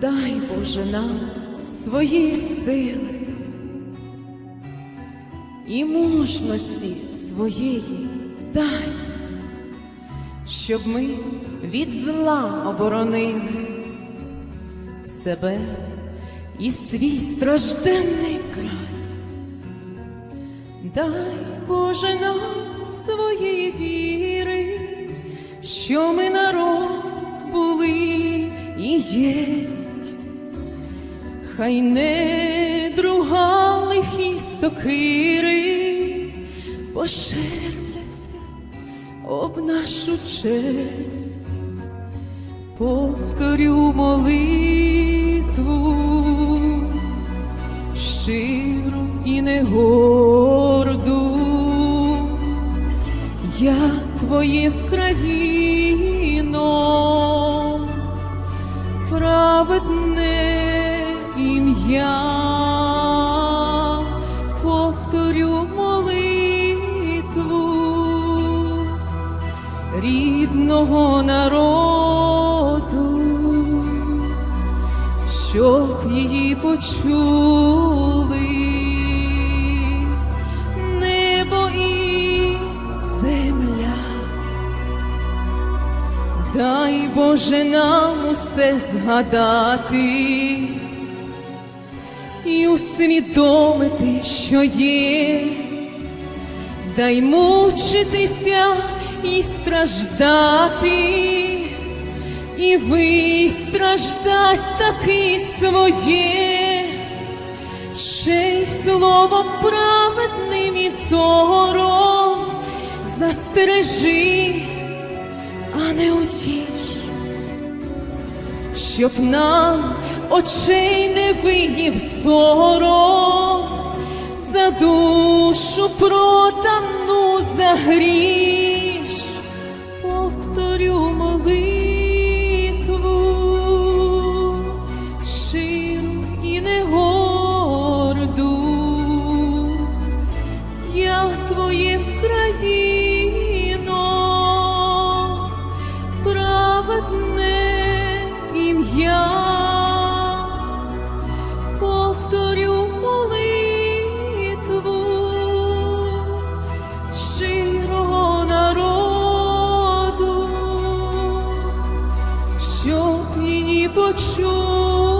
дай Боже нам своєї сили і мужності своєї дай, щоб ми від зла оборонили себе і свій стражденний край. Дай Боже нам своєї віри, що ми народ були і єсть, хай не друга лихі сокири пошерпляться об нашу честь, повторю молитву щиру і не горду, я твоє Вкраїно, праведне ім'я, повторю молитву рідного народу щоб її почули. Дай Боже нам усе згадати і усвідомити, що є, дай мучитися і страждати і вистраждать таки своє, ще й словом праведним і зором застережи, а не утіш, щоб нам очей не виїв сором, за душу продану за гріш, повторю молитву ширу і не горду. Я твоє Вкраїно, повторю молитву щирого народу, щоб її почули